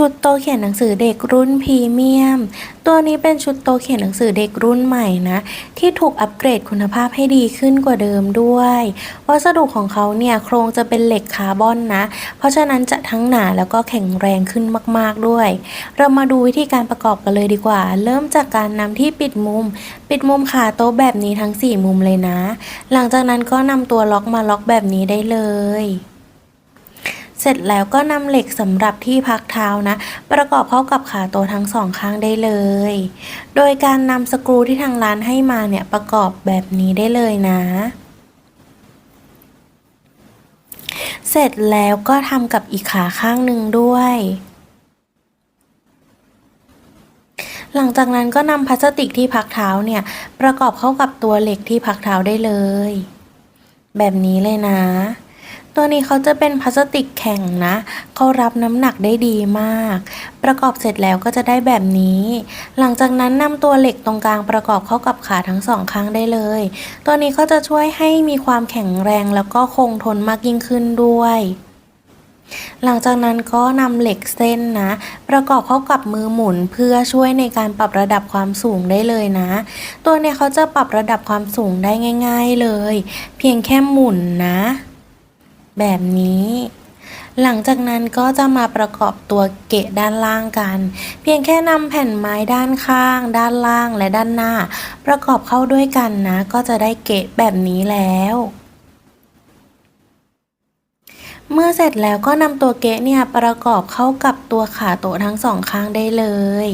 ชุดโตะเขียนหนังสือเด็กรุ่นพรีเมียม ตัวนี้เป็นชุดโตะเขียนหนังสือเด็กรุ่นใหม่นะ ที่ถูกอัปเกรดคุณภาพให้ดีขึ้นกว่าเดิมด้วย วัสดุของเขาเนี่ยโครงจะเป็นเหล็กคาร์บอนนะ เพราะฉะนั้นจะทั้งหนาแล้วก็แข็งแรงขึ้นมาก ๆด้วย เรามาดูวิธีการประกอบกันเลยดีกว่า เริ่มจากการนำที่ปิดมุม ปิดมุมขาโต๊ะแบบนี้ทั้ง 4 มุมเลยนะ หลังจากนั้นก็นำตัวล็อกมาล็อกแบบนี้ได้เลย เสร็จแล้วก็นำเหล็กสำหรับที่พักเท้านะ ประกอบเข้ากับขาโต๊ะทั้งสองข้างได้เลย โดยการนำสกรูที่ทางร้านให้มาเนี่ยประกอบแบบนี้ได้เลยนะเสร็จแล้วก็ทำกับอีกขาข้างหนึ่งด้วย หลังจากนั้นก็นำพลาสติกที่พักเท้าเนี่ย ประกอบเข้ากับตัวเหล็กที่พักเท้าได้เลย แบบนี้เลยนะ ตัวนี้เขาจะเป็นพลาสติกแข็งนะ เขารับน้ำหนักได้ดีมาก ประกอบเสร็จแล้วก็จะได้แบบนี้ หลังจากนั้นนำตัวเหล็กตรงกลางประกอบเข้ากับขาทั้งสองข้างได้เลย ตัวนี้ก็จะช่วยให้มีความแข็งแรงแล้วก็คงทนมากยิ่งขึ้นด้วยหลังจากนั้นก็นำเหล็กเส้นนะ ประกอบเข้ากับมือหมุนเพื่อช่วยในการปรับระดับความสูงได้เลยนะ ตัวเนี้ยเขาจะปรับระดับความสูงได้ง่าย ๆเลย เพียงแค่หมุนนะ แบบนี้ หลังจากนั้นก็จะมาประกอบตัวเกะด้านล่างกัน เพียงแค่นำแผ่นไม้ด้านข้าง ด้านล่างและด้านหน้า ประกอบเข้าด้วยกันนะ ก็จะได้เกะแบบนี้แล้วเมื่อเสร็จแล้วก็นำตัวเกะเนี่ยประกอบเข้ากับตัวขาโต๊ะทั้งสองข้างได้เลย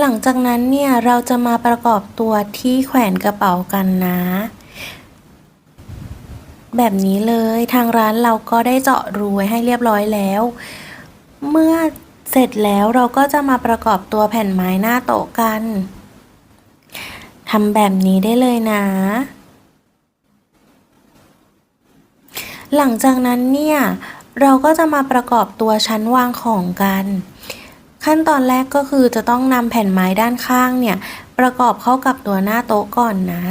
หลังจากนั้นเนี่ยเราจะมาประกอบตัวที่แขวนกระเป๋ากันนะ แบบนี้เลยทางร้านเราก็ได้เจาะรูไว้ให้เรียบร้อยแล้ว เมื่อเสร็จแล้วเราก็จะมาประกอบตัวแผ่นไม้หน้าโต๊ะกันทำแบบนี้ได้เลยนะ หลังจากนั้นเนี่ยเราก็จะมาประกอบตัวชั้นวางของกัน ขั้นตอนแรกก็คือจะต้องนำแผ่นไม้ด้านข้างเนี่ย ประกอบเข้ากับตัวหน้าโต๊ะก่อนนะ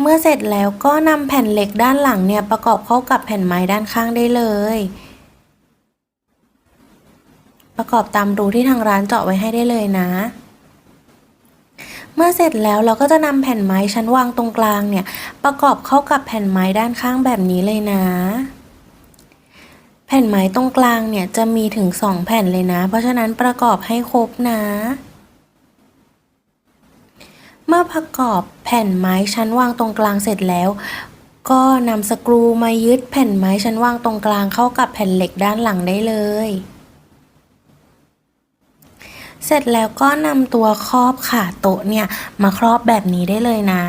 เมื่อเสร็จแล้วก็นำแผ่นเหล็กด้านหลังเนี่ยประกอบเข้ากับแผ่นไม้ด้านข้างได้เลย ประกอบตามรูที่ทางร้านเจาะไว้ให้ได้เลยนะเมื่อเสร็จแล้วเราก็จะนำแผ่นไม้ชั้นวางตรงกลางเนี่ย ประกอบเข้ากับแผ่นไม้ด้านข้างแบบนี้เลยนะ แผ่นไม้ตรงกลางเนี่ยจะมีถึง2แผ่นเลยนะ เพราะฉะนั้นประกอบให้ครบนะ เมื่อประกอบแผ่นไม้ชั้นวางตรงกลางเสร็จแล้ว ก็นำสกรูมายึดแผ่นไม้ชั้นวางตรงกลางเข้ากับแผ่นเหล็กด้านหลังได้เลย เสร็จแล้วก็นำตัวครอบขาโต๊ะเนี่ยมาครอบแบบนี้ได้เลยนะ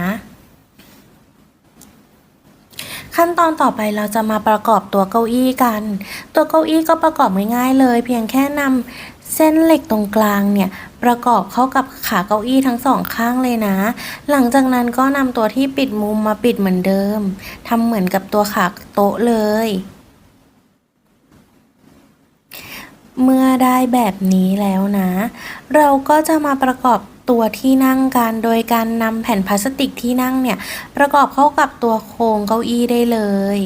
ขั้นตอนต่อไปเราจะมาประกอบตัวเก้าอี้กัน ตัวเก้าอี้ก็ประกอบง่ายๆเลย เพียงแค่นำเส้นเหล็กตรงกลางเนี่ยประกอบเข้ากับขาเก้าอี้ทั้งสองข้างเลยนะ หลังจากนั้นก็นำตัวที่ปิดมุมมาปิดเหมือนเดิมทำเหมือนกับตัวขาโต๊ะเลย เมื่อได้แบบนี้แล้วนะ เราก็จะมาประกอบตัวที่นั่งกันโดยการนำแผ่นพลาสติกที่นั่งเนี่ย ประกอบเข้ากับตัวโครงเก้าอี้ได้เลย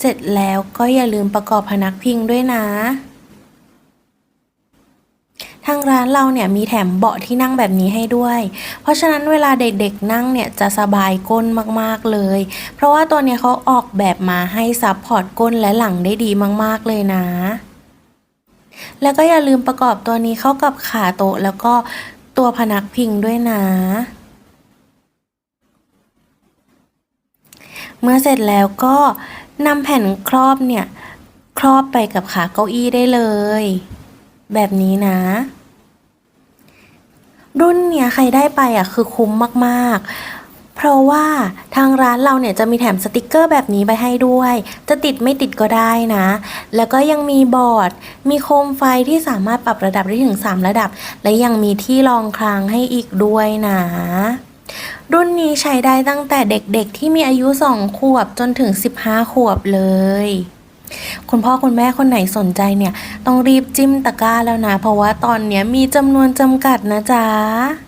เสร็จแล้วก็อย่าลืมประกอบพนักพิงด้วยนะ ทางร้านเราเนี่ยมีแถมเบาะที่นั่งแบบนี้ให้ด้วย เพราะฉะนั้นเวลาเด็กๆนั่งเนี่ยจะสบายก้นมากๆเลย เพราะว่าตัวเนี้ยเขาออกแบบมาให้ซับพอร์ตก้นและหลังได้ดีมากๆเลยนะ แล้วก็อย่าลืมประกอบตัวนี้เข้ากับขาโต๊ะแล้วก็ตัวพนักพิงด้วยนะเมื่อเสร็จแล้วก็นำแผ่นครอบเนี่ย ครอบไปกับขาเก้าอี้ได้เลย แบบนี้นะ รุ่นเนี้ยใครได้ไปอะคือคุ้มมากๆ เพราะว่าทางร้านเราเนี่ยจะมีแถมสติกเกอร์แบบนี้ไปให้ด้วย จะติดไม่ติดก็ได้นะ แล้วก็ยังมีบอร์ด มีโคมไฟที่สามารถปรับระดับได้ถึง 3 ระดับ และยังมีที่รองครางให้อีกด้วยนะรุ่นนี้ใช้ได้ตั้งแต่เด็กๆที่มีอายุ 2 ขวบจนถึง 15 ขวบเลย คุณพ่อคุณแม่คนไหนสนใจเนี่ย ต้องรีบจิ้มตะกร้าแล้วนะ เพราะว่าตอนเนี้ยมีจำนวนจำกัดนะจ๊ะ